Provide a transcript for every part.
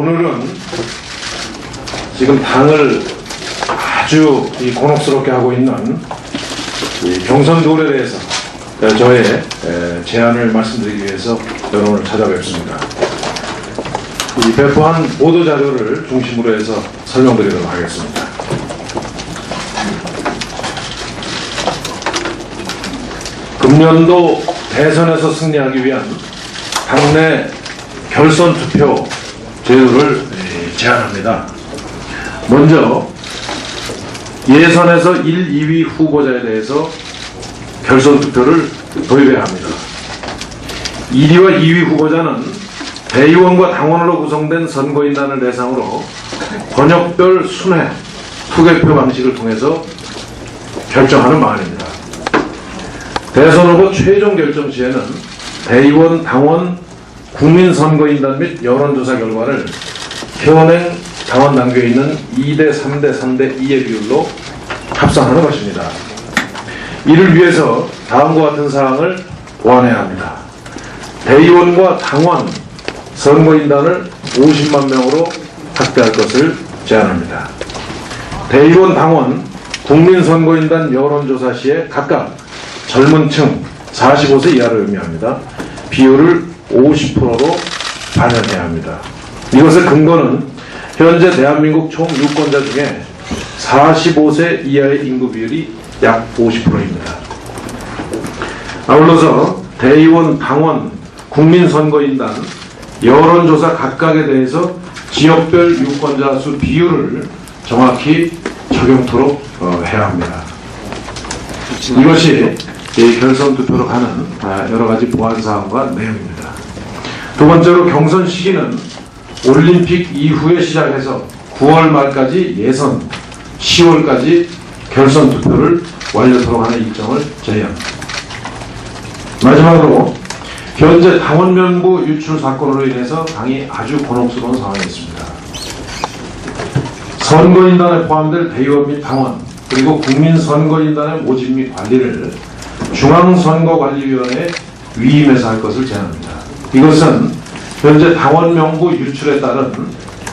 오늘은 지금 당을 아주 이 곤혹스럽게 하고 있는 이 경선 룰에 대해서 어, 저의 에, 제안을 말씀드리기 위해서 여러분을 찾아뵙습니다. 이 배포한 보도 자료를 중심으로 해서 설명드리도록 하겠습니다. 금년도 대선에서 승리하기 위한 당내 결선 투표 제도를 에, 제안합니다. 먼저 예선에서 1, 2위 후보자에 대해서 결선 투표를 도입해야 합니다. 1위와 2위 후보자는 대의원과 당원으로 구성된 선거인단을 대상으로 번역별 순회 투개표 방식을 통해서 결정하는 방안입니다. 대선 후보 최종 결정 시에는 대의원, 당원, 국민선거인단 및 여론조사 결과를 현행 당원 단계에 있는 2대 3대 3대 2의 비율로 합산하는 것입니다. 이를 위해서 다음과 같은 사항을 보완해야 합니다. 대의원과 당원, 선거인단을 50만 명으로 확대할 것을 제안합니다. 대의원, 당원, 국민선거인단 여론조사 시에 각각 젊은 층 45세 이하를 의미합니다. 비율을 50%로 반영해야 합니다. 이것의 근거는 현재 대한민국 총 유권자 중에 45세 이하의 인구 비율이 약 50%입니다. 아울러서 대의원, 당원, 국민선거인단, 여론조사 각각에 대해서 지역별 유권자 수 비율을 정확히 적용토록 어, 해야 합니다. 이것이 이 결선 투표로 가는 아, 여러 가지 보완 사항과 내용입니다. 두 번째로 경선 시기는 올림픽 이후에 시작해서 9월 말까지 예선, 10월까지 결선 투표를 완료토록 하는 일정을 제의합니다. 마지막으로 현재 당원 명부 유출 사건으로 인해서 당이 아주 곤혹스러운 상황에 있습니다. 선거인단에 포함될 대의원 및 당원 그리고 국민선거인단의 모집 및 관리를 중앙선거관리위원회에 위임해서 할 것을 제안합니다. 이것은 현재 당원 명부 유출에 따른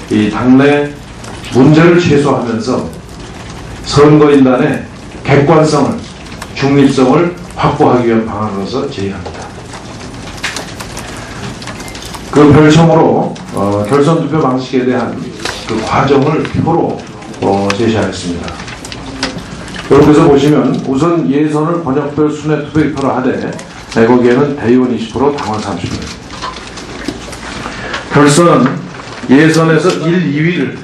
이 당내 문제를 최소화하면서 선거인단의 객관성을 중립성을 확보하기 위한 방안으로서 제의합니다. 그 별첨으로 어, 결선 투표 방식에 대한 그 과정을 표로 어, 제시하였습니다. 여러분께서 보시면 우선 예선을 번역별 순회 투표표로 하되 네, 거기에는 대의원 20% 당원 30%. 결선은 예선에서 1, 2위를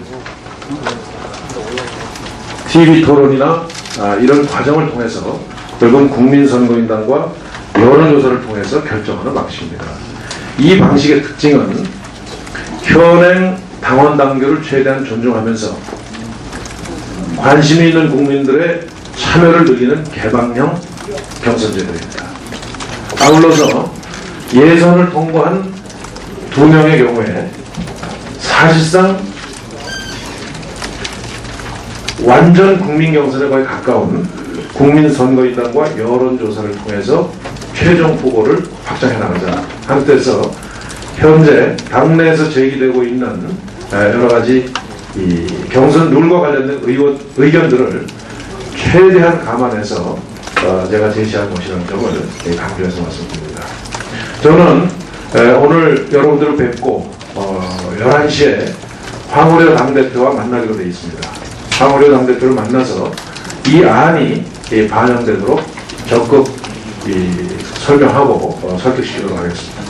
TV 토론이나 아, 이런 과정을 통해서 결국 국민선거인단과 여론조사를 통해서 결정하는 방식입니다. 이 방식의 특징은 현행 당원 당규를 최대한 존중하면서 관심이 있는 국민들의 참여를 늘리는 개방형 경선제도입니다. 아울러서 예선을 통과한 두 명의 경우에 사실상 완전 국민 경선에 거의 가까운 국민 선거인단과 여론조사를 통해서 최종 후보를 확정해 나가자 하는 뜻에서 현재 당내에서 제기되고 있는 여러 가지 이 경선 룰과 관련된 의원, 의견들을 최대한 감안해서 어, 제가 제시한 것이라는 점을 강조해서 말씀드립니다. 저는 에, 오늘 여러분들을 뵙고 어, 11시에 황우려 당대표와 만나기로 되어 있습니다. 황우려 당대표를 만나서 이 안이 이 반영되도록 적극 이 설명하고 어, 설득시키도록 하겠습니다.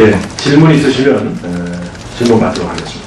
예, 질문 있으시면 에, 질문 받도록 하겠습니다.